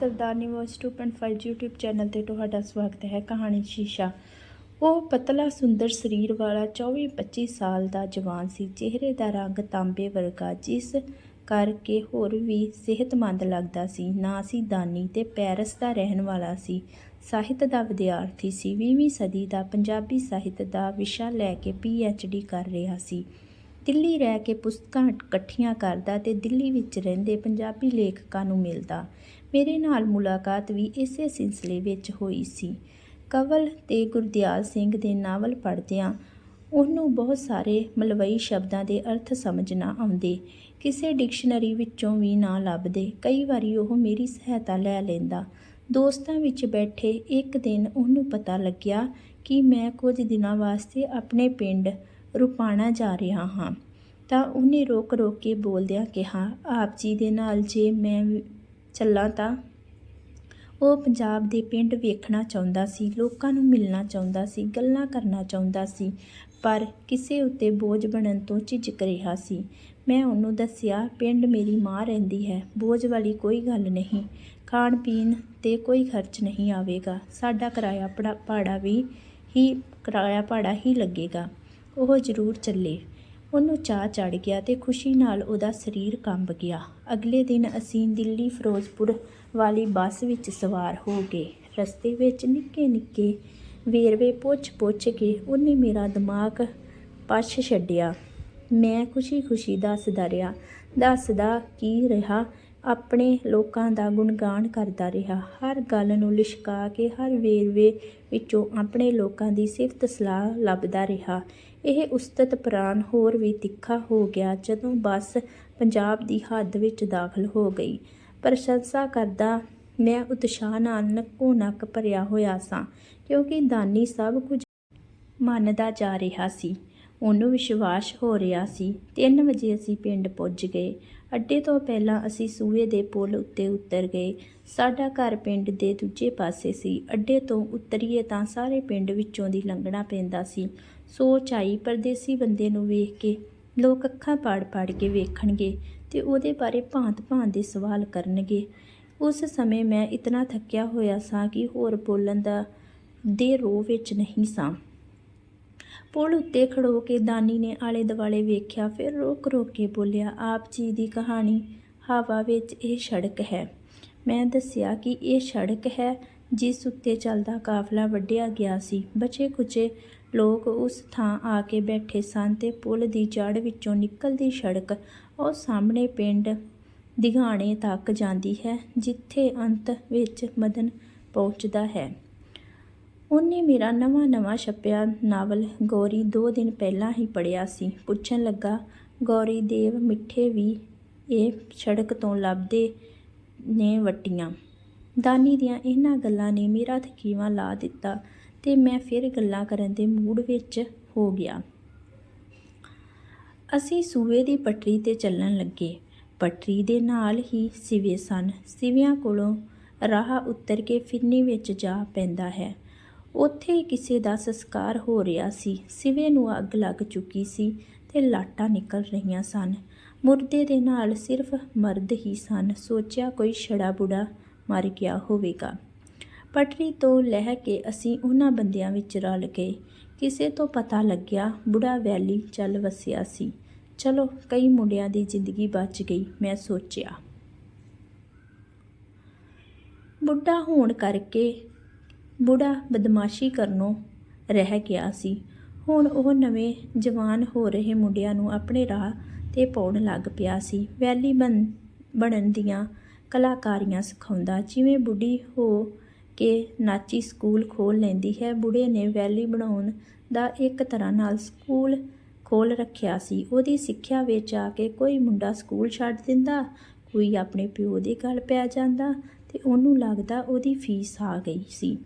ਸਰਦਾਰਨੀ voice 2.5 YouTube channel ਤੇ ਤੁਹਾਡਾ ਸਵਾਗਤ ਹੈ ਕਹਾਣੀ ਸ਼ੀਸ਼ਾ। ਉਹ ਪਤਲਾ ਸੁੰਦਰ ਸਰੀਰ ਵਾਲਾ 24-25 ਸਾਲ ਦਾ ਜਵਾਨ ਸੀ। ਚਿਹਰੇ ਦਾ ਰੰਗ ਤਾਂਬੇ ਵਰਗਾ, ਜਿਸ ਕਰਕੇ ਹੋਰ ਵੀ ਸਿਹਤਮੰਦ ਲੱਗਦਾ ਸੀ। ਨਾ ਸੀ ਦਾਨੀ ਤੇ ਪੈਰਸ ਦਾ ਰਹਿਣ ਵਾਲਾ ਸੀ। ਸਾਹਿਤ ਦਾ ਵਿਦਿਆਰਥੀ ਸੀ। 20ਵੀਂ ਸਦੀ ਦਾ ਪੰਜਾਬੀ ਸਾਹਿਤ ਦਾ ਵਿਸ਼ਾ ਲੈ ਕੇ ਡੀ ਕਰ ਰਿਹਾ ਸੀ। ਦਿੱਲੀ ਰਹਿ ਕੇ ਪੁਸਤਕਾਂ ਇਕੱਠੀਆਂ ਕਰਦਾ ਤੇ ਦਿੱਲੀ ਵਿੱਚ ਰਹਿੰਦੇ ਪੰਜਾਬੀ ਲੇਖਕਾਂ ਨੂੰ ਮਿਲਦਾ। ਮੇਰੇ ਨਾਲ ਮੁਲਾਕਾਤ ਵੀ ਇਸੇ ਸਿਲਸਿਲੇ ਵਿੱਚ ਹੋਈ ਸੀ। ਕਵਲ ਤੇ ਗੁਰਦਿਆਲ ਸਿੰਘ ਦੇ ਨਾਵਲ ਪੜ੍ਹਦਿਆਂ ਉਹਨੂੰ ਬਹੁਤ ਸਾਰੇ ਮਲਵਈ ਸ਼ਬਦਾਂ ਦੇ ਅਰਥ ਸਮਝ ਨਾ ਆਉਂਦੇ। ਕਿਸੇ ਡਿਕਸ਼ਨਰੀ ਵਿੱਚੋਂ ਵੀ ਨਾ ਲੱਭਦੇ। ਕਈ ਵਾਰੀ ਉਹ ਮੇਰੀ ਸਹਾਇਤਾ ਲੈ ਲੈਂਦਾ। ਦੋਸਤਾਂ ਵਿੱਚ ਬੈਠੇ ਇੱਕ ਦਿਨ ਉਹਨੂੰ ਪਤਾ ਲੱਗਿਆ ਕਿ ਮੈਂ ਕੁਝ ਦਿਨਾਂ ਵਾਸਤੇ ਆਪਣੇ ਪਿੰਡ ਰੁਪਾਣਾ ਜਾ ਰਿਹਾ ਹਾਂ। ਤਾਂ ਉਹਨੇ ਰੋਕ ਰੋਕ ਕੇ ਬੋਲਦਿਆਂ ਕਿਹਾ, ਆਪ ਜੀ ਦੇ ਨਾਲ ਜੇ ਮੈਂ ਚੱਲਾਂ ਤਾਂ। ਉਹ ਪੰਜਾਬ ਦੇ ਪਿੰਡ ਵੇਖਣਾ ਚਾਹੁੰਦਾ ਸੀ, ਲੋਕਾਂ ਨੂੰ ਮਿਲਣਾ ਚਾਹੁੰਦਾ ਸੀ, ਗੱਲਾਂ ਕਰਨਾ ਚਾਹੁੰਦਾ ਸੀ, ਪਰ ਕਿਸੇ ਉੱਤੇ ਬੋਝ ਬਣਨ ਤੋਂ ਝਿਜਕ ਰਿਹਾ ਸੀ। ਮੈਂ ਉਹਨੂੰ ਦੱਸਿਆ, ਪਿੰਡ ਮੇਰੀ ਮਾਂ ਰਹਿੰਦੀ ਹੈ, ਬੋਝ ਵਾਲੀ ਕੋਈ ਗੱਲ ਨਹੀਂ। ਖਾਣ ਪੀਣ ਤੇ ਕੋਈ ਖਰਚ ਨਹੀਂ ਆਵੇਗਾ। ਸਾਡਾ ਕਿਰਾਇਆ ਪੜਾ ਭਾੜਾ ਵੀ ਹੀ ਕਿਰਾਇਆ ਭਾੜਾ ਹੀ ਲੱਗੇਗਾ। ਉਹ ਜ਼ਰੂਰ ਚੱਲੇ। ਉਹਨੂੰ ਚਾਹ ਚੜ ਗਿਆ ਤੇ ਖੁਸ਼ੀ ਨਾਲ ਉਹਦਾ ਸਰੀਰ ਕੰਬ ਗਿਆ। ਅਗਲੇ ਦਿਨ ਅਸੀਂ ਦਿੱਲੀ ਫਿਰੋਜ਼ਪੁਰ ਵਾਲੀ ਬੱਸ ਵਿੱਚ ਸਵਾਰ ਹੋ ਗਏ। ਰਸਤੇ ਵਿੱਚ ਨਿੱਕੇ ਨਿੱਕੇ ਵੇਰਵੇ ਪੁੱਛ-ਪੁੱਛ ਕੇ ਉਹਨੇ ਮੇਰਾ ਦਿਮਾਗ ਪਛ ਛੱਡਿਆ। ਮੈਂ ਖੁਸ਼ੀ-ਖੁਸ਼ੀ ਦੱਸਦਾ ਰਿਹਾ, ਦੱਸਦਾ ਕੀ ਰਿਹਾ, ਆਪਣੇ ਲੋਕਾਂ ਦਾ ਗੁਣਗਾਨ ਕਰਦਾ ਰਿਹਾ। ਹਰ ਗੱਲ ਨੂੰ ਲਿਸ਼ਕਾ ਕੇ ਹਰ ਵੇਰਵੇ ਵਿੱਚੋਂ ਆਪਣੇ ਲੋਕਾਂ ਦੀ ਸਿਫਤ ਸਲਾਹ ਲੱਭਦਾ ਰਿਹਾ। ਇਹ ਉਸਤਤ ਪ੍ਰਾਨ ਹੋਰ ਵੀ ਤਿੱਖਾ ਹੋ ਗਿਆ ਜਦੋਂ ਬੱਸ ਪੰਜਾਬ ਦੀ ਹੱਦ ਵਿੱਚ ਦਾਖਲ ਹੋ ਗਈ। ਪ੍ਰਸ਼ੰਸਾ ਕਰਦਾ, ਮੈਂ ਉਤਸ਼ਾਹ ਨਾਲ ਨੱਕੋ ਨੱਕ ਭਰਿਆ ਹੋਇਆ ਸਾਂ, ਕਿਉਂਕਿ ਦਾਨੀ ਸਭ ਕੁਝ ਮੰਨਦਾ ਜਾ ਰਿਹਾ ਸੀ। ਉਹਨੂੰ ਵਿਸ਼ਵਾਸ ਹੋ ਰਿਹਾ ਸੀ। 3 ਵਜੇ ਅਸੀਂ ਪਿੰਡ ਪੁੱਜ ਗਏ। ਅੱਡੇ ਤੋਂ ਪਹਿਲਾਂ ਅਸੀਂ ਸੂਏ ਦੇ ਪੁਲ ਉੱਤੇ ਉਤਰ ਗਏ। ਸਾਡਾ ਘਰ ਪਿੰਡ ਦੇ ਦੂਜੇ ਪਾਸੇ ਸੀ। ਅੱਡੇ ਤੋਂ ਉਤਰੀਏ ਤਾਂ ਸਾਰੇ ਪਿੰਡ ਵਿੱਚੋਂ ਦੀ ਲੰਘਣਾ ਪੈਂਦਾ ਸੀ। ਸੋਚ ਆਈ ਪਰਦੇਸੀ ਬੰਦੇ ਨੂੰ ਵੇਖ ਕੇ। ਲੋਕ ਅੱਖਾਂ ਪਾੜ ਪਾੜ ਕੇ ਵੇਖਣਗੇ ਤੇ ਉਹਦੇ ਬਾਰੇ ਭਾਂਤ-ਭਾਂਤ ਦੇ ਸਵਾਲ ਕਰਨਗੇ। ਉਸ ਸਮੇਂ ਮੈਂ ਇਤਨਾ ਥੱਕਿਆ ਹੋਇਆ ਸਾਂ ਕਿ ਹੋਰ ਬੋਲਣ ਦਾ ਦੇ ਰੋਹ ਵਿੱਚ ਨਹੀਂ ਸਾਂ। ਪੁਲ ਉੱਤੇ ਖੜੋ ਕੇ ਦਾਨੀ ਨੇ ਆਲੇ ਦੁਆਲੇ ਵੇਖਿਆ, ਫਿਰ ਰੋਕ ਰੋਕ ਕੇ ਬੋਲਿਆ, ਆਪ ਜੀ ਦੀ ਕਹਾਣੀ ਹਵਾ ਵਿੱਚ ਇਹ ਸੜਕ ਹੈ। ਮੈਂ ਦੱਸਿਆ ਕਿ ਇਹ ਸੜਕ ਹੈ ਜਿਸ ਉੱਤੇ ਚੱਲਦਾ ਕਾਫਲਾ ਵੱਢਿਆ ਗਿਆ ਸੀ। ਬਚੇ ਕੁਚੇ ਲੋਕ ਉਸ ਥਾਂ ਆ ਕੇ ਬੈਠੇ ਸਨ ਤੇ ਪੁਲ ਦੀ ਜੜ ਵਿੱਚੋਂ ਨਿਕਲਦੀ ਸੜਕ ਉਹ ਸਾਹਮਣੇ ਪਿੰਡ ਦਿਗਾਣੇ ਤੱਕ ਜਾਂਦੀ ਹੈ, ਜਿੱਥੇ ਅੰਤ ਵਿੱਚ ਮਦਨ ਪਹੁੰਚਦਾ ਹੈ। ਉਹਨੇ ਮੇਰਾ ਨਵਾਂ ਨਵਾਂ ਛਪਿਆ ਨਾਵਲ ਗੌਰੀ ਦੋ ਦਿਨ ਪਹਿਲਾਂ ਹੀ ਪੜਿਆ ਸੀ। ਪੁੱਛਣ ਲੱਗਾ, ਗੌਰੀ ਦੇਵ ਮਿੱਠੇ ਵੀ ਇਹ ਸੜਕ ਤੋਂ ਲੱਭਦੇ ਨੇ ਵਟੀਆਂ। ਦਾਨੀ ਦੀਆਂ ਇਹਨਾਂ ਗੱਲਾਂ ਨੇ ਮੇਰਾ ਥਕੀਵਾ ਲਾ ਦਿੱਤਾ ਤੇ ਮੈਂ ਫਿਰ ਗੱਲਾਂ ਕਰਨ ਦੇ ਮੂਡ ਵਿੱਚ ਹੋ ਗਿਆ। ਅਸੀਂ ਸੂਏ ਦੀ ਪਟਰੀ ਤੇ ਚੱਲਣ ਲੱਗੇ। ਪਟੜੀ ਦੇ ਨਾਲ ਹੀ ਸਿਵੇ ਸਨ। ਸਿਵਿਆਂ ਕੋਲੋਂ ਰਾਹ ਉੱਤਰ ਕੇ ਫਿਰਨੀ ਵਿੱਚ ਜਾ ਪੈਂਦਾ ਹੈ। ਉੱਥੇ ਕਿਸੇ ਦਾ ਸੰਸਕਾਰ ਹੋ ਰਿਹਾ ਸੀ। ਸਿਵੇ ਨੂੰ ਅੱਗ ਲੱਗ ਚੁੱਕੀ ਸੀ ਤੇ ਲਾਟਾਂ ਨਿਕਲ ਰਹੀਆਂ ਸਨ। ਮੁਰਦੇ ਦੇ ਨਾਲ ਸਿਰਫ ਮਰਦ ਹੀ ਸਨ। ਸੋਚਿਆ ਕੋਈ ਛੜਾ ਬੁੜਾ ਮਰ ਗਿਆ ਹੋਵੇਗਾ। ਪਟਰੀ ਤੋਂ ਲਹਿ ਕੇ ਅਸੀਂ ਉਹਨਾਂ ਬੰਦਿਆਂ ਵਿੱਚ ਰਲ ਗਏ। ਕਿਸੇ ਤੋਂ ਪਤਾ ਲੱਗਿਆ ਬੁੜਾ ਵੈਲੀ ਚੱਲ ਵਸਿਆ ਸੀ। ਚਲੋ, ਕਈ ਮੁੰਡਿਆਂ ਦੀ ਜ਼ਿੰਦਗੀ ਬਚ ਗਈ, ਮੈਂ ਸੋਚਿਆ। ਬੁੱਢਾ ਹੋਣ ਕਰਕੇ ਬੁੜਾ ਬਦਮਾਸ਼ੀ ਕਰਨੋਂ ਰਹਿ ਗਿਆ ਸੀ। ਹੁਣ ਉਹ ਨਵੇਂ ਜਵਾਨ ਹੋ ਰਹੇ ਮੁੰਡਿਆਂ ਨੂੰ ਆਪਣੇ ਰਾਹ ਤੇ ਪਾਉਣ ਲੱਗ ਪਿਆ ਸੀ। ਵੈਲੀ ਬਣ ਬਣਨ ਦੀਆਂ ਕਲਾਕਾਰੀਆਂ ਸਿਖਾਉਂਦਾ, ਜਿਵੇਂ ਬੁੱਢੀ ਹੋ ਕੇ ਨਾਚੀ ਸਕੂਲ ਖੋਲ ਲੈਂਦੀ ਹੈ ਬੁੜੇ ਨੇ ਵੈਲੀ ਬਣਾਉਣ ਦਾ ਇੱਕ ਤਰ੍ਹਾਂ ਨਾਲ ਸਕੂਲ ਖੋਲ ਰੱਖਿਆ ਸੀ। ਉਹਦੀ ਸਿੱਖਿਆ ਵਿੱਚ ਆ ਕੇ ਕੋਈ ਮੁੰਡਾ ਸਕੂਲ ਛੱਡ ਦਿੰਦਾ, ਕੋਈ ਆਪਣੇ ਪਿਓ ਦੇ ਗਲ ਪੈ ਜਾਂਦਾ ਤੇ ਉਹਨੂੰ ਲੱਗਦਾ ਉਹਦੀ ਫੀਸ ਆ ਗਈ ਸੀ।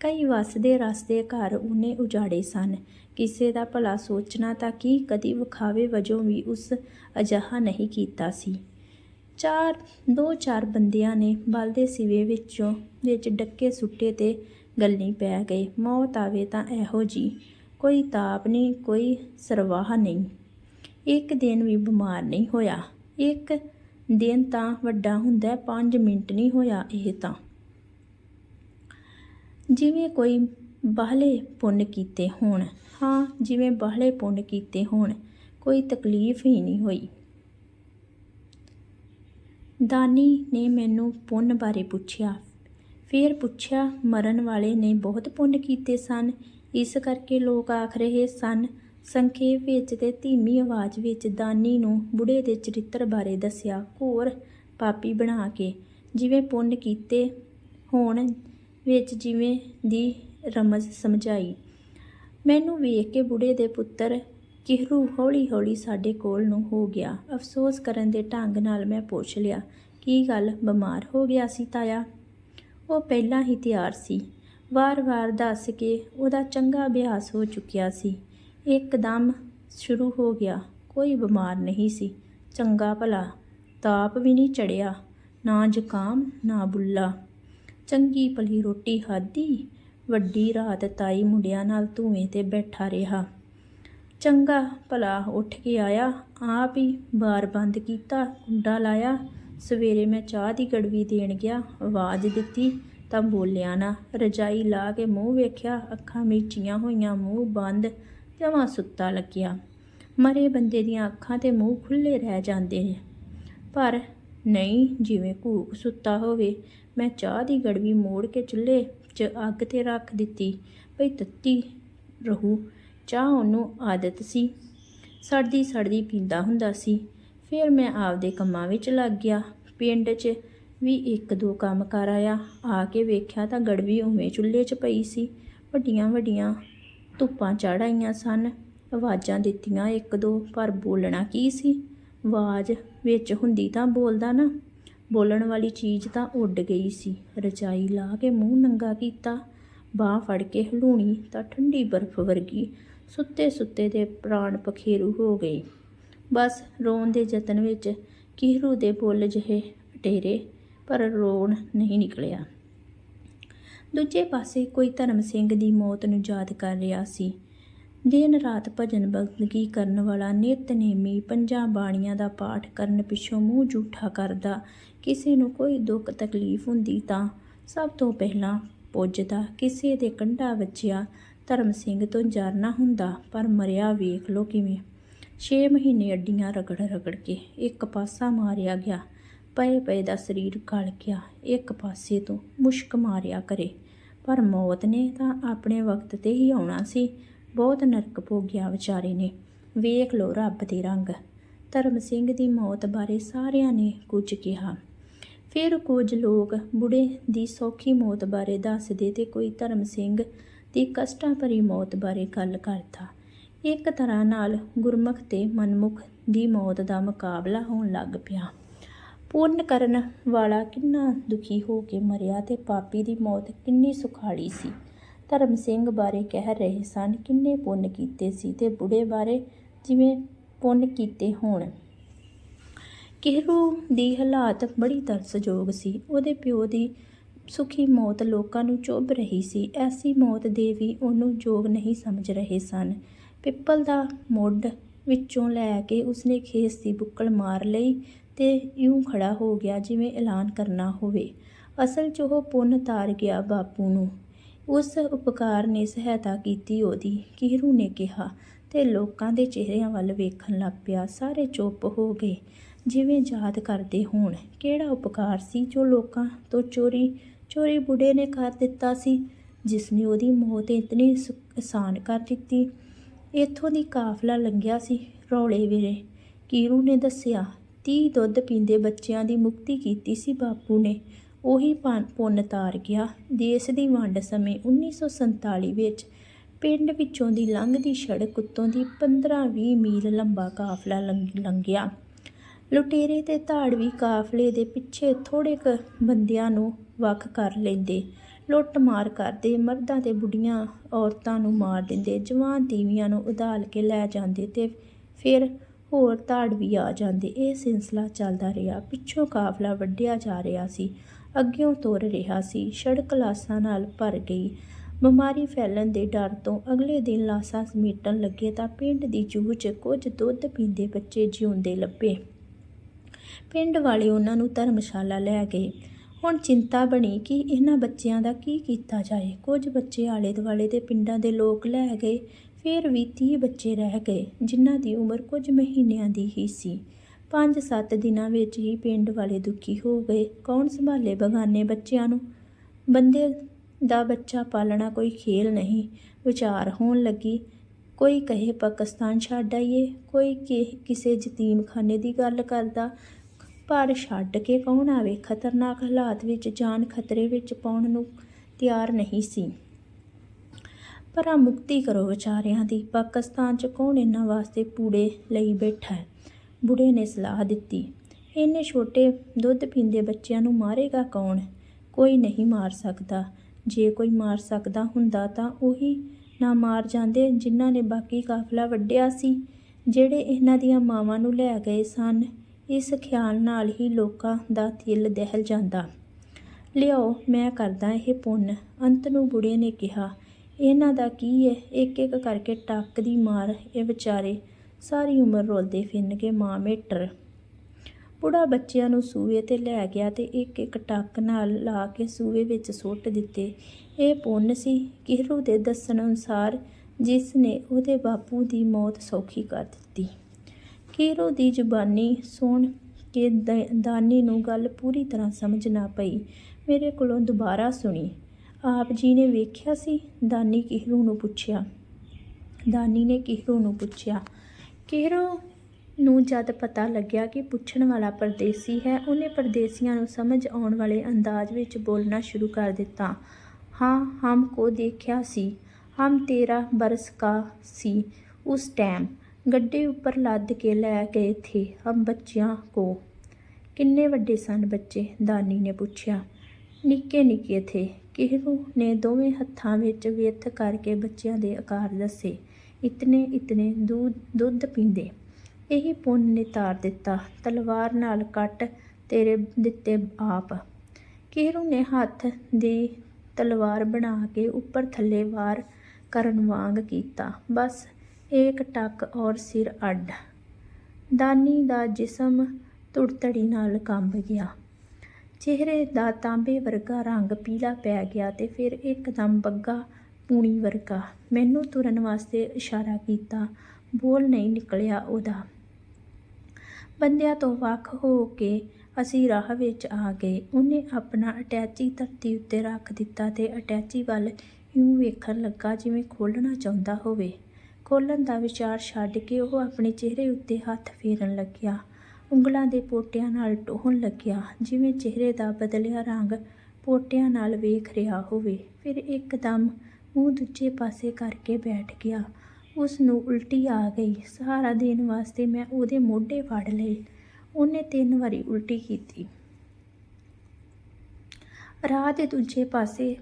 ਕਈ ਵਸਦੇ ਰਸਦੇ ਘਰ ਉਹਨੇ ਉਜਾੜੇ ਸਨ। ਕਿਸੇ ਦਾ ਭਲਾ ਸੋਚਣਾ ਤਾਂ ਕੀ ਕਦੀ ਵਿਖਾਵੇ ਵਜੋਂ ਵੀ ਉਸ ਅਜਿਹਾ ਨਹੀਂ ਕੀਤਾ ਸੀ। ਚਾਰ, ਦੋ ਚਾਰ ਬੰਦਿਆਂ ਨੇ ਬਲਦੇ ਸਿਵੇ ਵਿੱਚੋਂ, ਵਿੱਚ ਡੱਕੇ ਸੁੱਟੇ ਤੇ ਗੱਲੀ ਪੈ ਗਏ। ਮੌਤ ਆਵੇ ਤਾਂ ਇਹੋ ਜੀ, ਕੋਈ ਤਾਪ ਨਹੀਂ, ਕੋਈ ਸਰਵਾਹ ਨਹੀਂ। ਇੱਕ ਦਿਨ ਵੀ ਬਿਮਾਰ ਨਹੀਂ ਹੋਇਆ। ਇੱਕ ਦਿਨ ਤਾਂ ਵੱਡਾ ਹੁੰਦਾ 5 ਮਿੰਟ ਨਹੀਂ ਹੋਇਆ ਇਹ ਤਾਂ। ਜਿਵੇਂ ਕੋਈ ਬਾਹਲੇ ਪੁੰਨ ਕੀਤੇ ਹੋਣ, ਹਾਂ, ਜਿਵੇਂ ਬਾਹਲੇ ਪੁੰਨ ਕੀਤੇ ਹੋਣ, ਕੋਈ ਤਕਲੀਫ ਹੀ ਨਹੀਂ ਹੋਈ। ਦਾਨੀ ਨੇ ਮੈਨੂੰ ਪੁੰਨ ਬਾਰੇ ਪੁੱਛਿਆ। ਫਿਰ ਪੁੱਛਿਆ, ਮਰਨ ਵਾਲੇ ਨੇ ਬਹੁਤ ਪੁੰਨ ਕੀਤੇ ਸਨ, ਇਸ ਕਰਕੇ ਲੋਕ ਆਖ ਰਹੇ ਸਨ, ਸੰਖੇਪ ਵਿੱਚ ਤੇ ਧੀਮੀ ਆਵਾਜ਼ ਵਿੱਚ ਦਾਨੀ ਨੂੰ ਬੁੜੇ ਦੇ ਚਰਿੱਤਰ ਬਾਰੇ ਦੱਸਿਆ, ਘੋਰ ਪਾਪੀ ਬਣਾ ਕੇ, ਜਿਵੇਂ ਪੁੰਨ ਕੀਤੇ ਹੋਣ ਵਿੱਚ ਜਿਵੇਂ ਦੀ ਰਮਜ਼ ਸਮਝਾਈ। ਮੈਨੂੰ ਵੇਖ ਕੇ ਬੁੜੇ ਦੇ ਪੁੱਤਰ ਕਿਹਰੂ ਹੌਲੀ-ਹੌਲੀ ਸਾਡੇ ਕੋਲ ਨੂੰ ਹੋ ਗਿਆ। ਅਫਸੋਸ ਕਰਨ ਦੇ ਢੰਗ ਨਾਲ ਮੈਂ ਪੁੱਛ ਲਿਆ, ਕੀ ਗੱਲ ਬਿਮਾਰ ਹੋ ਗਿਆ ਸੀ ਤਾਇਆ? ਉਹ ਪਹਿਲਾਂ ਹੀ ਤਿਆਰ ਸੀ। ਵਾਰ-ਵਾਰ ਦੱਸ ਕੇ ਉਹਦਾ ਚੰਗਾ ਅਭਿਆਸ ਹੋ ਚੁੱਕਿਆ ਸੀ। ਇੱਕਦਮ ਸ਼ੁਰੂ ਹੋ ਗਿਆ, ਕੋਈ ਬਿਮਾਰ ਨਹੀਂ ਸੀ। ਚੰਗਾ ਭਲਾ। ਤਾਪ ਵੀ ਨਹੀਂ ਚੜਿਆ। ਨਾ ਜ਼ੁਕਾਮ, ਨਾ ਬੁੱਲਾ। ਚੰਗੀ ਭਲੀ ਰੋਟੀ ਖਾਧੀ। ਵੱਡੀ ਰਾਤ ਤਾਈ ਮੁੰਡਿਆਂ ਨਾਲ ਧੂਵੇਂ ਤੇ ਬੈਠਾ ਰਿਹਾ। ਚੰਗਾ ਭਲਾ ਉੱਠ ਕੇ ਆਇਆ। ਆਪ ਹੀ ਬਾਰ ਬੰਦ ਕੀਤਾ, ਕੁੰਡਾ ਲਾਇਆ। ਸਵੇਰੇ ਮੈਂ ਚਾਹ ਦੀ ਗੜਵੀ ਦੇਣ ਗਿਆ। ਆਵਾਜ਼ ਦਿੱਤੀ, ਤਾਂ ਬੋਲਿਆ ਨਾ, ਰਜਾਈ ਲਾ ਕੇ ਮੂੰਹ ਵੇਖਿਆ, ਅੱਖਾਂ ਮੀਚੀਆਂ ਹੋਈਆਂ, ਮੂੰਹ ਬੰਦ ਜਮਾਂ ਸੁੱਤਾ ਲੱਗਿਆ। ਮਰੇ ਬੰਦੇ ਦੀਆਂ ਅੱਖਾਂ ਤੇ ਮੂੰਹ ਖੁੱਲੇ ਰਹਿ ਜਾਂਦੇ ਨੇ। ਪਰ ਨਹੀਂ, ਜਿਵੇਂ ਘੂਕ ਸੁੱਤਾ ਹੋਵੇ ਮੈਂ ਚਾਹ ਦੀ ਗੜਵੀ ਮੋੜ ਕੇ ਚੁੱਲ੍ਹੇ 'ਚ ਅੱਗ ਤੇ ਰੱਖ ਦਿੱਤੀ। ਭਈ ਤੱਤੀ ਰਹੂ, ਚਾਹ ਉਹਨੂੰ ਆਦਤ ਸੀ। ਸੜਦੀ ਸੜਦੀ ਪੀਂਦਾ ਹੁੰਦਾ ਸੀ। ਫਿਰ ਮੈਂ ਆਪਦੇ ਕੰਮਾਂ ਵਿੱਚ ਲੱਗ ਗਿਆ। ਪਿੰਡ 'ਚ ਵੀ ਇੱਕ ਦੋ ਕੰਮ ਕਰ ਆਇਆ। ਆ ਕੇ ਵੇਖਿਆ ਤਾਂ ਗੜਵੀ ਉਵੇਂ ਚੁੱਲ੍ਹੇ 'ਚ ਪਈ ਸੀ। ਵੱਡੀਆਂ ਵੱਡੀਆਂ ਧੁੱਪਾਂ ਚੜ੍ਹ ਆਈਆਂ ਸਨ। ਆਵਾਜ਼ਾਂ ਦਿੱਤੀਆਂ ਇੱਕ ਦੋ, ਪਰ ਬੋਲਣਾ ਕੀ ਸੀ? ਆਵਾਜ਼ ਵਿੱਚ ਹੁੰਦੀ ਤਾਂ ਬੋਲਦਾ ਨਾ। ਬੋਲਣ ਵਾਲੀ ਚੀਜ਼ ਤਾਂ ਉੱਡ ਗਈ ਸੀ। ਰਜਾਈ ਲਾ ਕੇ ਮੂੰਹ ਨੰਗਾ ਕੀਤਾ। ਬਾਹ ਫੜ ਕੇ ਹਲੂਣੀ ਤਾਂ ਠੰਡੀ ਬਰਫ਼ ਵਰਗੀ ਸੁੱਤੇ ਸੁੱਤੇ ਦੇ ਪ੍ਰਾਣ ਪਖੇਰੂ ਹੋ ਗਏ ਬਸ ਰੋਣ ਦੇ ਯਤਨ ਵਿੱਚ ਕਿਹਰੂ ਦੇ ਬੁੱਲ ਜਿਹੇ ਟੇਰੇ ਪਰ ਰੋਣ ਨਹੀਂ ਨਿਕਲਿਆ। ਦੂਜੇ ਪਾਸੇ ਕੋਈ ਧਰਮ ਸਿੰਘ ਦੀ ਮੌਤ ਨੂੰ ਯਾਦ ਕਰ ਰਿਹਾ ਸੀ। ਦਿਨ ਰਾਤ ਭਜਨ ਬੰਦਗੀ ਕਰਨ ਵਾਲਾ ਨਿਤਨੇਮੀ ਪੰਜਾਂ ਬਾਣੀਆਂ ਦਾ ਪਾਠ ਕਰਨ ਪਿੱਛੋਂ ਮੂੰਹ ਝੂਠਾ ਕਰਦਾ। ਕਿਸੇ ਨੂੰ ਕੋਈ ਦੁੱਖ ਤਕਲੀਫ ਹੁੰਦੀ ਤਾਂ ਸਭ ਤੋਂ ਪਹਿਲਾਂ ਪੁੱਜਦਾ, ਕਿਸੇ ਦੇ ਕੰਢਾ ਵੱਜਿਆ, ਧਰਮ ਸਿੰਘ ਤੋਂ ਜਰਨਾ ਹੁੰਦਾ, ਪਰ ਮਰਿਆ ਵੇਖ ਲੋ ਕਿਵੇਂ। 6 ਮਹੀਨੇ ਅੱਡੀਆਂ ਰਗੜ ਰਗੜ ਕੇ ਇੱਕ ਪਾਸਾ ਮਾਰਿਆ ਗਿਆ, ਪਏ ਪਏ ਦਾ ਸਰੀਰ ਗਲ ਗਿਆ, ਇੱਕ ਪਾਸੇ ਤੋਂ ਮੁਸ਼ਕ ਮਾਰਿਆ ਕਰੇ। ਪਰ ਮੌਤ ਨੇ ਤਾਂ ਆਪਣੇ ਵਕਤ ਤੇ ਹੀ ਆਉਣਾ ਸੀ। ਬਹੁਤ ਨਰਕ ਭੋਗਿਆ ਵਿਚਾਰੇ ਨੇ। ਵੇਖ ਲੋ ਰੱਬ ਦੇ ਰੰਗ। ਧਰਮ ਸਿੰਘ ਦੀ ਮੌਤ ਬਾਰੇ ਸਾਰਿਆਂ ਨੇ ਕੁਝ ਕਿਹਾ। ਫਿਰ ਕੁਝ ਲੋਕ ਬੁੜੇ ਦੀ ਸੌਖੀ ਮੌਤ ਬਾਰੇ ਦੱਸਦੇ ਤੇ ਕੋਈ ਧਰਮ ਸਿੰਘ ਦੀ ਕਸ਼ਟਾਂ ਭਰੀ ਮੌਤ ਬਾਰੇ ਗੱਲ ਕਰਦਾ। ਇੱਕ ਤਰ੍ਹਾਂ ਨਾਲ ਗੁਰਮੁਖ ਤੇ ਮਨਮੁਖ ਦੀ ਮੌਤ ਦਾ ਮੁਕਾਬਲਾ ਹੋਣ ਲੱਗ ਪਿਆ। ਪੁੰਨ ਕਰਨ ਵਾਲਾ ਕਿੰਨਾ ਦੁਖੀ ਹੋ ਕੇ ਮਰਿਆ ਤੇ ਪਾਪੀ ਦੀ ਮੌਤ ਕਿੰਨੀ ਸੁਖਾਲੀ ਸੀ। ਧਰਮ ਸਿੰਘ ਬਾਰੇ ਕਹਿ ਰਹੇ ਸਨ। ਕਿੰਨੇ ਪੁੰਨ ਕੀਤੇ ਸੀ ਤੇ ਬੁੜੇ ਬਾਰੇ ਜਿਵੇਂ ਪੁੰਨ ਕੀਤੇ ਹੋਣ। ਕਿਹਰੂ ਦੀ ਹਾਲਾਤ ਬੜੀ ਤਰਸਯੋਗ ਸੀ। ਉਹਦੇ ਪਿਓ ਦੀ ਸੁਖੀ ਮੌਤ ਲੋਕਾਂ ਨੂੰ ਚੁੱਭ ਰਹੀ ਸੀ। ਐਸੀ ਮੌਤ ਦੇ ਵੀ ਉਹਨੂੰ ਯੋਗ ਨਹੀਂ ਸਮਝ ਰਹੇ ਸਨ। ਪਿੱਪਲ ਦਾ ਮੁੱਢ ਵਿੱਚੋਂ ਲੈ ਕੇ ਉਸਨੇ ਖੇਸ ਦੀ ਬੁੱਕਲ ਮਾਰ ਲਈ ਤੇ ਇਉਂ ਖੜਾ ਹੋ ਗਿਆ ਜਿਵੇਂ ਐਲਾਨ ਕਰਨਾ ਹੋਵੇ। ਅਸਲ 'ਚ ਉਹ ਪੁੰਨ ਤਾਰ ਗਿਆ ਬਾਪੂ ਨੂੰ। ਉਸ ਉਪਕਾਰ ਨੇ ਸਹਾਇਤਾ ਕੀਤੀ ਉਹਦੀ। ਕਿਹਰੂ ਨੇ ਕਿਹਾ, ਤੇ ਲੋਕਾਂ ਦੇ ਚਿਹਰਿਆਂ ਵੱਲ ਵੇਖਣ ਲੱਗ ਪਿਆ, ਸਾਰੇ ਚੁੱਪ ਹੋ ਗਏ। ਜਿਵੇਂ ਯਾਦ ਕਰਦੇ ਹੋਣ, ਕਿਹੜਾ ਉਪਕਾਰ ਸੀ ਜੋ ਲੋਕਾਂ ਤੋਂ ਚੋਰੀ ਚੋਰੀ ਬੁੱਢੇ ਨੇ ਕਰ ਦਿੱਤਾ ਸੀ ਜਿਸ ਨੇ ਉਹਦੀ ਮੌਤ ਇਤਨੀ ਸੁ- ਆਸਾਨ ਕਰ ਦਿੱਤੀ। ਇੱਥੋਂ ਦੀ ਕਾਫਲਾ ਲੰਘਿਆ ਸੀ ਰੌਲੇ ਵੇਲੇ ਕੀਰੂ ਨੇ ਦੱਸਿਆ 30 ਦੁੱਧ ਪੀਂਦੇ ਬੱਚਿਆਂ ਦੀ ਮੁਕਤੀ ਕੀਤੀ ਸੀ ਬਾਪੂ ਨੇ। ਉਹੀ ਪਨ- ਪੁੰਨ ਤਾਰ ਗਿਆ। ਦੇਸ਼ ਦੀ ਵੰਡ ਸਮੇਂ 1947 ਵਿੱਚ ਪਿੰਡ ਵਿੱਚੋਂ ਦੀ ਲੰਘਦੀ ਸੜਕ ਉੱਤੋਂ ਦੀ 15-20 ਮੀਲ ਲੰਬਾ ਕਾਫਲਾ ਲੰਘ- ਲੰਘਿਆ। ਲੁਟੇਰੇ ਤੇ ਧਾੜਵੀ ਕਾਫਲੇ ਦੇ ਪਿੱਛੇ ਥੋੜੇ ਕੁ ਬੰਦਿਆਂ ਨੂੰ ਵੱਖ ਕਰ ਲੈਂਦੇ। ਲੁੱਟ ਮਾਰ ਕਰਦੇ, ਮਰਦਾਂ ਤੇ ਬੁੱਢੀਆਂ ਔਰਤਾਂ ਨੂੰ ਮਾਰ ਦਿੰਦੇ, ਜਵਾਨ ਤੀਵੀਆਂ ਨੂੰ ਉਧਾਲ ਕੇ ਲੈ ਜਾਂਦੇ ਤੇ ਫਿਰ ਹੋਰ ਧਾੜਵੀ ਆ ਜਾਂਦੇ। ਇਹ ਸਿਲਸਿਲਾ ਚੱਲਦਾ ਰਿਹਾ। ਪਿੱਛੋਂ ਕਾਫਲਾ ਵੱਢਿਆ ਜਾ ਰਿਹਾ ਸੀ। ਅੱਗਿਓਂ ਤੁਰ ਰਿਹਾ ਸੀ, ਸੜਕ ਲਾਸਾਂ ਨਾਲ ਭਰ ਗਈ। ਬਿਮਾਰੀ ਫੈਲਣ ਦੇ ਡਰ ਤੋਂ ਅਗਲੇ ਦਿਨ ਲਾਸਾਂ ਸਮੇਟਣ ਲੱਗੇ ਤਾਂ ਪਿੰਡ ਦੀ ਜੂਹ 'ਚ ਕੁਝ ਦੁੱਧ ਪੀਂਦੇ ਬੱਚੇ ਜਿਉਂਦੇ ਲੱਭੇ। ਪਿੰਡ ਵਾਲੇ ਉਹਨਾਂ ਨੂੰ ਧਰਮਸ਼ਾਲਾ ਲੈ ਗਏ। ਹੁਣ ਚਿੰਤਾ ਬਣੀ ਕਿ ਇਹਨਾਂ ਬੱਚਿਆਂ ਦਾ ਕੀ ਕੀਤਾ ਜਾਏ। ਕੁਝ ਬੱਚੇ ਆਲੇ ਦੁਆਲੇ ਦੇ ਪਿੰਡਾਂ ਦੇ ਲੋਕ ਲੈ ਗਏ, ਫਿਰ ਵੀ 30 ਬੱਚੇ ਰਹਿ ਗਏ, ਜਿਨ੍ਹਾਂ ਦੀ ਉਮਰ ਕੁਝ ਮਹੀਨਿਆਂ ਦੀ ਹੀ ਸੀ। 5-7 ਦਿਨਾਂ ਵਿੱਚ ਹੀ ਪਿੰਡ ਵਾਲੇ ਦੁਖੀ ਹੋ ਗਏ। ਕੌਣ ਸੰਭਾਲੇ ਬਗਾਨੇ ਬੱਚਿਆਂ ਨੂੰ? ਬੰਦੇ ਦਾ ਬੱਚਾ ਪਾਲਣਾ ਕੋਈ ਖੇਲ ਨਹੀਂ। ਵਿਚਾਰ ਹੋਣ ਲੱਗੀ, ਕੋਈ ਕਹੇ ਪਾਕਿਸਤਾਨ ਛੱਡ ਆਈਏ, ਕੋਈ ਕਿ ਕਿਸੇ ਯਤੀਮਖਾਨੇ ਦੀ ਗੱਲ ਕਰਦਾ, ਪਰ ਛੱਡ ਕੇ ਕੌਣ ਆਵੇ? ਖਤਰਨਾਕ ਹਾਲਾਤ ਵਿੱਚ ਜਾਨ ਖਤਰੇ ਵਿੱਚ ਪਾਉਣ ਨੂੰ ਤਿਆਰ ਨਹੀਂ ਸੀ। ਭਰਾ ਮੁਕਤੀ ਕਰੋ ਵਿਚਾਰਿਆਂ ਦੀ। ਪਾਕਿਸਤਾਨ 'ਚ ਕੌਣ ਇਹਨਾਂ ਵਾਸਤੇ ਪੂੜੇ ਲਈ ਬੈਠਾ ਹੈ? ਬੁੜੇ ਨੇ ਸਲਾਹ ਦਿੱਤੀ। ਇੰਨੇ ਛੋਟੇ ਦੁੱਧ ਪੀਂਦੇ ਬੱਚਿਆਂ ਨੂੰ ਮਾਰੇਗਾ ਕੌਣ? ਕੋਈ ਨਹੀਂ ਮਾਰ ਸਕਦਾ। ਜੇ ਕੋਈ ਮਾਰ ਸਕਦਾ ਹੁੰਦਾ ਤਾਂ ਉਹੀ ਨਾ ਮਾਰ ਜਾਂਦੇ ਜਿਨ੍ਹਾਂ ਨੇ ਬਾਕੀ ਕਾਫਲਾ ਵੱਢਿਆ ਸੀ, ਜਿਹੜੇ ਇਹਨਾਂ ਦੀਆਂ ਮਾਵਾਂ ਨੂੰ ਲੈ ਗਏ ਸਨ। ਇਸ ਖਿਆਲ ਨਾਲ ਹੀ ਲੋਕਾਂ ਦਾ ਦਿਲ ਦਹਿਲ ਜਾਂਦਾ। ਲਿਆਓ, ਮੈਂ ਕਰਦਾ ਇਹ ਪੁੰਨ, ਅੰਤ ਨੂੰ ਬੁੜੇ ਨੇ ਕਿਹਾ। ਇਹਨਾਂ ਦਾ ਕੀ ਹੈ ਇੱਕ ਇੱਕ ਕਰਕੇ ਟੱਕ ਦੀ ਮਾਰ, ਇਹ ਵਿਚਾਰੇ ਸਾਰੀ ਉਮਰ ਰੋਲਦੇ ਫਿਰਨਗੇ ਮਾਂ ਮੇਟਰ। ਬੁੜਾ ਬੱਚਿਆਂ ਨੂੰ ਸੂਏ ਤੇ ਲੈ ਗਿਆ ਤੇ ਇੱਕ ਇੱਕ ਟੱਕ ਨਾਲ ਲਾ ਕੇ ਸੂਏ ਵਿੱਚ ਸੁੱਟ ਦਿੱਤੇ। ਇਹ ਪੁੰਨ ਸੀ ਕਿਹਰੂ ਦੇ ਦੱਸਣ ਅਨੁਸਾਰ ਜਿਸ ਨੇ ਉਹਦੇ ਬਾਪੂ ਦੀ ਮੌਤ ਸੌਖੀ ਕਰ ਦਿੱਤੀ। ਕਿਹਰੂ ਦੀ ਜ਼ੁਬਾਨੀ ਸੁਣ ਕੇ ਦ- ਦਾਨੀ ਨੂੰ ਗੱਲ ਪੂਰੀ ਤਰ੍ਹਾਂ ਸਮਝ ਨਾ ਪਈ। ਮੇਰੇ ਕੋਲੋਂ ਦੁਬਾਰਾ ਸੁਣੀ। ਆਪ ਜੀ ਨੇ ਵੇਖਿਆ ਸੀ? ਦਾਨੀ ਕਿਹਰੂ ਨੂੰ ਪੁੱਛਿਆ। ਦਾਨੀ ਨੇ ਕਿਹਰੂ ਨੂੰ ਪੁੱਛਿਆ? ਕਿਹਰੋਂ ਨੂੰ ਜਦ ਪਤਾ ਲੱਗਿਆ ਕਿ ਪੁੱਛਣ ਵਾਲਾ ਪਰਦੇਸੀ ਹੈ, ਉਹਨੇ ਪਰਦੇਸੀਆਂ ਨੂੰ ਸਮਝ ਆਉਣ ਵਾਲੇ ਅੰਦਾਜ਼ ਵਿੱਚ ਬੋਲਣਾ ਸ਼ੁਰੂ ਕਰ ਦਿੱਤਾ। ਹਾਂ, ਹਮ ਕੋ ਦੇਖਿਆ ਸੀ। ਹਮ 13 ਬਰਸ ਕਾ ਸੀ। ਉਸ ਟਾਈਮ ਗੱਡੇ ਉੱਪਰ ਲੱਦ ਕੇ ਲੈ ਗਏ ਥੇ ਹਮ ਬੱਚਿਆਂ ਕੋ। ਕਿੰਨੇ ਵੱਡੇ ਸਨ ਬੱਚੇ? ਦਾਨੀ ਨੇ ਪੁੱਛਿਆ। ਨਿੱਕੇ ਨਿੱਕੇ ਥੇ। ਕਿਹਰੂ ਨੇ ਦੋਵੇਂ ਹੱਥਾਂ ਵਿੱਚ ਵਿਅਥ ਕਰਕੇ ਬੱਚਿਆਂ ਦੇ ਆਕਾਰ ਦੱਸੇ। ਇਤਨੇ ਇਤਨੇ ਦੂਧ, ਦੁੱਧ ਪੀਂਦੇ। ਇਹੀ ਪੁੰਨ ਨੇ ਤਾਰ ਦਿੱਤਾ, ਤਲਵਾਰ ਨਾਲ ਕੱਟ ਤੇਰੇ ਦਿੱਤੇ ਆਪ। ਕਿਹਰੂ ਨੇ ਹੱਥ ਦੀ ਤਲਵਾਰ ਬਣਾ ਕੇ ਉੱਪਰ ਥੱਲੇ ਵਾਰ ਕਰਨ ਵਾਂਗ ਕੀਤਾ। ਬਸ ਇੱਕ ਟੱਕ ਔਰ ਸਿਰ ਅੱਡ। ਦਾਨੀ ਦਾ ਜਿਸਮ ਤੁੜਤੜੀ ਨਾਲ ਕੰਬ ਗਿਆ। ਚਿਹਰੇ ਦਾ ਤਾਂਬੇ ਵਰਗਾ ਰੰਗ ਪੀਲਾ ਪੈ ਗਿਆ ਤੇ ਫਿਰ ਇੱਕਦਮ ਬੱਗਾ ਪੂਣੀ ਵਰਗਾ। ਮੈਨੂੰ ਤੁਰਨ ਵਾਸਤੇ ਇਸ਼ਾਰਾ ਕੀਤਾ। ਬੋਲ ਨਹੀਂ ਨਿਕਲਿਆ ਉਹਦਾ। ਬੰਦਿਆਂ ਤੋਂ ਵੱਖ ਹੋ ਕੇ ਅਸੀਂ ਰਾਹ ਵਿੱਚ ਆ ਗਏ। ਉਹਨੇ ਆਪਣਾ ਅਟੈਚੀ ਧਰਤੀ ਉੱਤੇ ਰੱਖ ਦਿੱਤਾ ਤੇ ਅਟੈਚੀ ਵੱਲ ਇਉਂ ਵੇਖਣ ਲੱਗਾ ਜਿਵੇਂ ਖੋਲ੍ਹਣਾ ਚਾਹੁੰਦਾ ਹੋਵੇ। ਖੋਲਣ ਦਾ ਵਿਚਾਰ ਛੱਡ ਕੇ ਉਹ ਆਪਣੇ ਚਿਹਰੇ ਉੱਤੇ ਹੱਥ ਫੇਰਨ ਲੱਗਿਆ। ਉਂਗਲਾਂ ਦੇ ਪੋਟਿਆਂ ਨਾਲ ਟੋਹਣ ਲੱਗਿਆ, ਜਿਵੇਂ ਚਿਹਰੇ ਦਾ ਬਦਲਿਆ ਰੰਗ ਪੋਟਿਆਂ ਨਾਲ ਵੇਖ ਰਿਹਾ ਹੋਵੇ। ਫਿਰ ਇੱਕਦਮ ਮੂੰਹ ਦੂਜੇ ਪਾਸੇ ਕਰਕੇ ਬੈਠ ਗਿਆ। ਉਸ ਨੂੰ ਉਲਟੀ ਆ ਗਈ। ਸਹਾਰਾ ਦੇਣ ਵਾਸਤੇ ਮੈਂ ਉਹਦੇ ਮੋਢੇ ਫੜ ਲਏ। ਉਹਨੇ ਤਿੰਨ ਵਾਰੀ ਉਲਟੀ ਕੀਤੀ। ਰਾਹ ਦੇ ਦੂਜੇ ਪਾਸੇ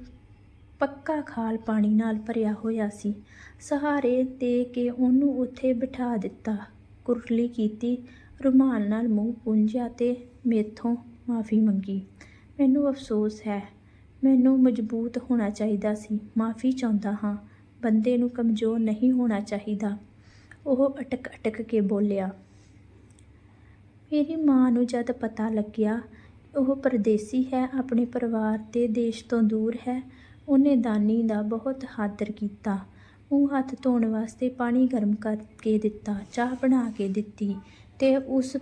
ਪੱਕਾ ਖਾਲ ਪਾਣੀ ਨਾਲ ਭਰਿਆ ਹੋਇਆ ਸੀ। ਸਹਾਰੇ ਦੇ ਕੇ ਉਹਨੂੰ ਉੱਥੇ ਬਿਠਾ ਦਿੱਤਾ। ਕੁਰਲੀ ਕੀਤੀ, ਰੁਮਾਲ ਨਾਲ ਮੂੰਹ ਪੂੰਝਿਆ ਤੇ ਮੇਥੋਂ ਮਾਫੀ ਮੰਗੀ। ਮੈਨੂੰ ਅਫਸੋਸ ਹੈ ਮੈਨੂੰ ਮਜ਼ਬੂਤ ਹੋਣਾ ਚਾਹੀਦਾ ਸੀ। ਮਾਫੀ ਚਾਹੁੰਦਾ ਹਾਂ। ਬੰਦੇ ਨੂੰ ਕਮਜ਼ੋਰ ਨਹੀਂ ਹੋਣਾ ਚਾਹੀਦਾ। ਉਹ ਅਟਕ ਅਟਕ ਕੇ ਬੋਲਿਆ। ਮੇਰੀ ਮਾਂ ਨੂੰ ਜਦ ਪਤਾ ਲੱਗਿਆ, ਉਹ ਪਰਦੇਸੀ ਹੈ, ਆਪਣੇ ਪਰਿਵਾਰ ਤੇ ਦੇਸ਼ ਤੋਂ ਦੂਰ ਹੈ, ਉਹਨੇ ਦਾਨੀ ਦਾ ਬਹੁਤ ਆਦਰ ਕੀਤਾ। ਉਹ ਹੱਥ ਧੋਣ ਵਾਸਤੇ ਪਾਣੀ ਗਰਮ ਕਰਕੇ ਦਿੱਤਾ, ਚਾਹ ਬਣਾ ਕੇ ਦਿੱਤੀ ਤੇ ਉਸ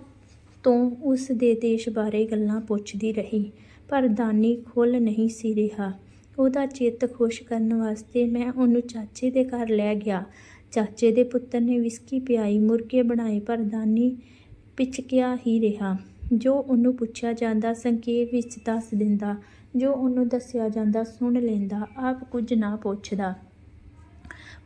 ਤੋਂ ਉਸ ਦੇ ਦੇਸ਼ ਬਾਰੇ ਗੱਲਾਂ ਪੁੱਛਦੀ ਰਹੀ। ਪਰ ਦਾਨੀ ਖੁੱਲ ਨਹੀਂ ਸੀ ਰਿਹਾ। ਉਹਦਾ ਚਿੱਤ ਖੁਸ਼ ਕਰਨ ਵਾਸਤੇ ਮੈਂ ਉਹਨੂੰ ਚਾਚੇ ਦੇ ਘਰ ਲੈ ਗਿਆ। ਚਾਚੇ ਦੇ ਪੁੱਤਰ ਨੇ ਵਿਸਕੀ ਪਿਆਈ, ਮੁਰਗੇ ਬਣਾਏ, ਪਰ ਦਾਨੀ ਪਿਚਕਿਆ ਹੀ ਰਿਹਾ। ਜੋ ਉਹਨੂੰ ਪੁੱਛਿਆ ਜਾਂਦਾ, ਸੰਖੇਪ ਵਿੱਚ ਦੱਸ ਦਿੰਦਾ। ਜੋ ਉਹਨੂੰ ਦੱਸਿਆ ਜਾਂਦਾ, ਸੁਣ ਲੈਂਦਾ, ਆਪ ਕੁਝ ਨਾ ਪੁੱਛਦਾ।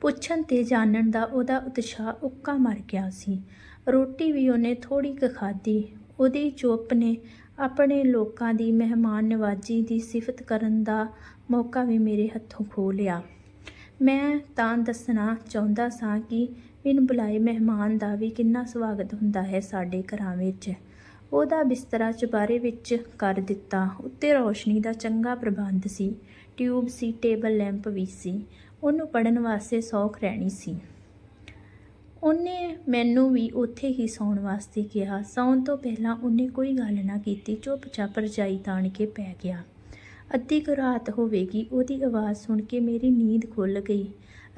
ਪੁੱਛਣ ਤੇ ਜਾਣਨ ਦਾ ਉਹਦਾ ਉਤਸ਼ਾਹ ਉੱਕਾ ਮਰ ਗਿਆ ਸੀ। ਰੋਟੀ ਵੀ ਉਹਨੇ ਥੋੜੀ ਕੁ ਖਾਧੀ। ਉਹਦੀ ਚੁੱਪ ਨੇ ਆਪਣੇ ਲੋਕਾਂ ਦੀ ਮਹਿਮਾਨ ਨਵਾਜੀ ਦੀ ਸਿਫਤ ਕਰਨ ਦਾ ਮੌਕਾ ਵੀ ਮੇਰੇ ਹੱਥੋਂ ਖੋਹ ਲਿਆ। ਮੈਂ ਤਾਂ ਦੱਸਣਾ ਚਾਹੁੰਦਾ ਸਾਂ ਕਿ ਬਿਨ ਬੁਲਾਏ ਮਹਿਮਾਨ ਦਾ ਵੀ ਕਿੰਨਾ ਸਵਾਗਤ ਹੁੰਦਾ ਹੈ ਸਾਡੇ ਘਰਾਂ ਵਿੱਚ। ਉਹਦਾ ਬਿਸਤਰਾ ਚੁਬਾਰੇ ਵਿੱਚ ਕਰ ਦਿੱਤਾ। ਉੱਤੇ ਰੌਸ਼ਨੀ ਦਾ ਚੰਗਾ ਪ੍ਰਬੰਧ ਸੀ। ਟਿਊਬ ਸੀ, ਟੇਬਲ ਲੈਂਪ ਵੀ ਸੀ। ਉਹਨੂੰ ਪੜਨ ਵਾਸਤੇ ਸੌਖ ਰਹਿਣੀ ਸੀ। ਉਹਨੇ ਮੈਨੂੰ ਵੀ ਉੱਥੇ ਹੀ ਸੌਣ ਵਾਸਤੇ ਕਿਹਾ। ਸੌਣ ਤੋਂ ਪਹਿਲਾਂ ਉਹਨੇ ਕੋਈ ਗੱਲ ਨਾ ਕੀਤੀ। ਚੁੱਪਚਾਪ ਰਜਾਈ ਤਾਣ ਕੇ ਪੈ ਗਿਆ। ਅੱਧੀ ਕੁ ਰਾਤ ਹੋਵੇਗੀ। ਉਹਦੀ ਆਵਾਜ਼ ਸੁਣ ਕੇ ਮੇਰੀ ਨੀਂਦ ਖੁੱਲ ਗਈ।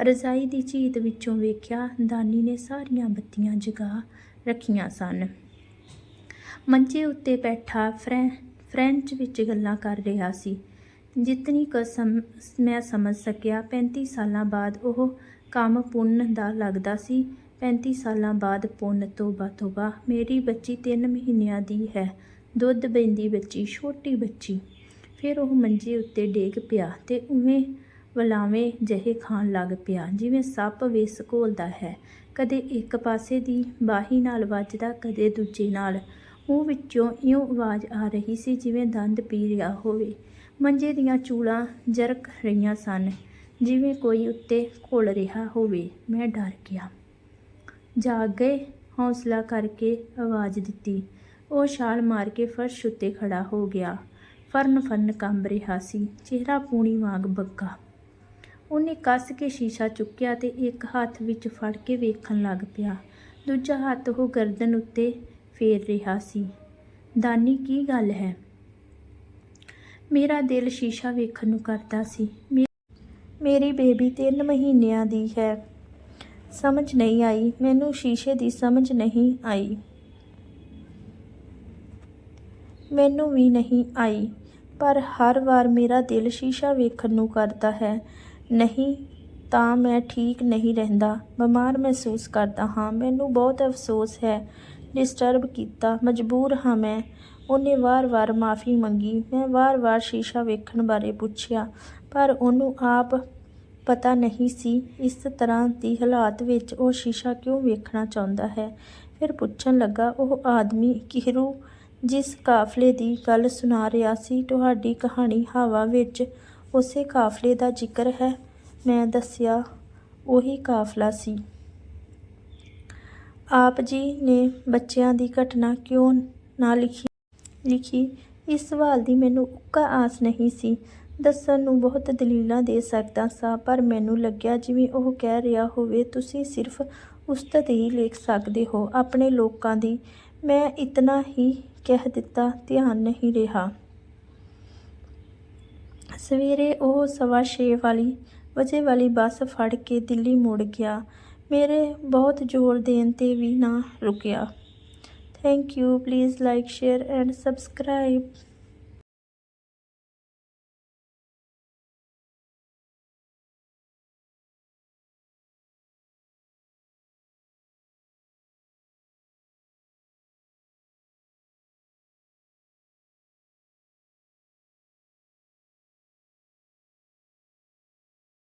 ਰਜ਼ਾਈ ਦੀ ਝੀਤ ਵਿੱਚੋਂ ਵੇਖਿਆ ਦਾਨੀ ਨੇ ਸਾਰੀਆਂ ਬੱਤੀਆਂ ਜਗਾ ਰੱਖੀਆਂ ਸਨ। ਮੰਜੇ ਉੱਤੇ ਬੈਠਾ ਫਰੈਂ, ਫ੍ਰੈਂਚ ਵਿੱਚ ਗੱਲਾਂ ਕਰ ਰਿਹਾ ਸੀ। ਜਿਤਨੀ ਕਸਮ ਮੈਂ ਸਮਝ ਸਕਿਆ 35 ਸਾਲਾਂ ਬਾਅਦ ਉਹ ਕੰਮ ਪੁੰਨ ਦਾ ਲੱਗਦਾ ਸੀ। 35 ਸਾਲਾਂ ਬਾਅਦ ਪੁੰਨ ਤੋਬਾ ਤੋਬਾ ਮੇਰੀ ਬੱਚੀ 3 ਮਹੀਨਿਆਂ ਦੀ ਹੈ। ਦੁੱਧ ਬੈਂਦੀ ਬੱਚੀ, ਛੋਟੀ ਬੱਚੀ। ਫਿਰ ਉਹ ਮੰਜੇ ਉੱਤੇ ਡੇਗ ਪਿਆ ਤੇ ਉਵੇਂ ਵਲਾਵੇਂ ਜਿਹੇ ਖਾਣ ਲੱਗ ਪਿਆ, ਜਿਵੇਂ ਸੱਪ ਵੇਸ ਘੋਲਦਾ ਹੈ। ਕਦੇ ਇੱਕ ਪਾਸੇ ਦੀ ਬਾਹੀ ਨਾਲ ਵੱਜਦਾ, ਕਦੇ ਦੂਜੇ ਨਾਲ। ਉਹ ਵਿੱਚੋਂ ਇਉਂ ਆਵਾਜ਼ ਆ ਰਹੀ ਸੀ ਜਿਵੇਂ ਦੰਦ ਪੀ ਰਿਹਾ ਹੋਵੇ। ਮੰਜੇ ਦੀਆਂ ਚੂਲਾਂ ਜਰਕ ਰਹੀਆਂ ਸਨ, ਜਿਵੇਂ ਕੋਈ ਉੱਤੇ ਘੋਲ ਰਿਹਾ ਹੋਵੇ। ਮੈਂ ਡਰ ਗਿਆ। ਜਾਗ ਗਏ, ਹੌਸਲਾ ਕਰਕੇ ਆਵਾਜ਼ ਦਿੱਤੀ। ਉਹ ਛਾਲ ਮਾਰ ਕੇ ਫਰਸ਼ ਉੱਤੇ ਖੜਾ ਹੋ ਗਿਆ। ਫਰਨ ਫਰਨ ਕੰਬ ਰਿਹਾ ਸੀ, ਚਿਹਰਾ ਪੂਣੀ ਵਾਂਗ ਬੱਗਾ। ਉਹਨੇ ਕੱਸ ਕੇ ਸ਼ੀਸ਼ਾ ਚੁੱਕਿਆ ਤੇ ਇੱਕ ਹੱਥ ਵਿੱਚ ਫੜ ਕੇ ਵੇਖਣ ਲੱਗ ਪਿਆ। ਦੂਜਾ ਹੱਥ ਉਹ ਗਰਦਨ ਉੱਤੇ ਫੇਰ ਰਿਹਾ ਸੀ। ਦਾਨੀ, ਕੀ ਗੱਲ ਹੈ? ਮੇਰਾ ਦਿਲ ਸ਼ੀਸ਼ਾ ਵੇਖਣ ਨੂੰ ਕਰਦਾ ਸੀ। ਮੇ- ਮੇਰੀ ਬੇਬੀ 3 ਮਹੀਨਿਆਂ ਦੀ ਹੈ। ਸਮਝ ਨਹੀਂ ਆਈ। ਮੈਨੂੰ ਸ਼ੀਸ਼ੇ ਦੀ ਸਮਝ ਨਹੀਂ ਆਈ। ਮੈਨੂੰ ਵੀ ਨਹੀਂ ਆਈ। ਪਰ ਹਰ ਵਾਰ ਮੇਰਾ ਦਿਲ ਸ਼ੀਸ਼ਾ ਵੇਖਣ ਨੂੰ ਕਰਦਾ ਹੈ। ਨਹੀਂ ਤਾਂ ਮੈਂ ਠੀਕ ਨਹੀਂ ਰਹਿੰਦਾ। ਬਿਮਾਰ ਮਹਿਸੂਸ ਕਰਦਾ ਹਾਂ। ਮੈਨੂੰ ਬਹੁਤ ਅਫਸੋਸ ਹੈ। ਡਿਸਟਰਬ ਕੀਤਾ। ਮਜਬੂਰ ਹਾਂ ਮੈਂ। ਉਹਨੇ ਵਾਰ-ਵਾਰ ਮਾਫੀ ਮੰਗੀ। ਮੈਂ ਵਾਰ-ਵਾਰ ਸ਼ੀਸ਼ਾ ਵੇਖਣ ਬਾਰੇ ਪੁੱਛਿਆ। ਪਰ ਉਹਨੂੰ ਆਪ ਪਤਾ ਨਹੀਂ ਸੀ ਇਸ ਤਰ੍ਹਾਂ ਦੀ ਹਾਲਾਤ ਵਿੱਚ ਉਹ ਸ਼ੀਸ਼ਾ ਕਿਉਂ ਵੇਖਣਾ ਚਾਹੁੰਦਾ ਹੈ। ਫਿਰ ਪੁੱਛਣ ਲੱਗਾ, ਉਹ ਆਦਮੀ ਕਿਹਰੂ ਜਿਸ ਕਾਫਲੇ ਦੀ ਗੱਲ ਸੁਣਾ ਰਿਹਾ ਸੀ, ਤੁਹਾਡੀ ਕਹਾਣੀ ਹਵਾ ਵਿੱਚ ਉਸੇ ਕਾਫਲੇ ਦਾ ਜ਼ਿਕਰ ਹੈ। ਮੈਂ ਦੱਸਿਆ, ਉਹੀ ਕਾਫਲਾ ਸੀ। ਆਪ ਜੀ ਨੇ ਬੱਚਿਆਂ ਦੀ ਘਟਨਾ ਕਿਉਂ ਨਾ ਲਿਖੀ? ਲਿਖੀ? ਇਸ ਸਵਾਲ ਦੀ ਮੈਨੂੰ ਉੱਕਾ ਆਸ ਨਹੀਂ ਸੀ। ਦੱਸਣ ਨੂੰ ਬਹੁਤ ਦਲੀਲਾਂ ਦੇ ਸਕਦਾ ਸਾਂ, ਪਰ ਮੈਨੂੰ ਲੱਗਿਆ ਜਿਵੇਂ ਉਹ ਕਹਿ ਰਿਹਾ ਹੋਵੇ, ਤੁਸੀਂ ਸਿਰਫ ਉਸਤਤ ਹੀ ਲਿਖ ਸਕਦੇ ਹੋ, ਆਪਣੇ ਲੋਕਾਂ ਦੀ। ਮੈਂ ਇਤਨਾ ਹੀ ਕਹਿ ਦਿੱਤਾ, ਧਿਆਨ ਨਹੀਂ ਰਿਹਾ। ਸਵੇਰੇ ਉਹ ਸਵਾ ਛੇ ਵਾਲੀ, ਵਜੇ ਵਾਲੀ ਬੱਸ ਫੜ ਕੇ ਦਿੱਲੀ ਮੁੜ ਗਿਆ। ਮੇਰੇ ਬਹੁਤ ਜ਼ੋਰ ਦੇਣ ਤੇ ਵੀ ਨਾ ਰੁਕਿਆ। Thank you please like share and subscribe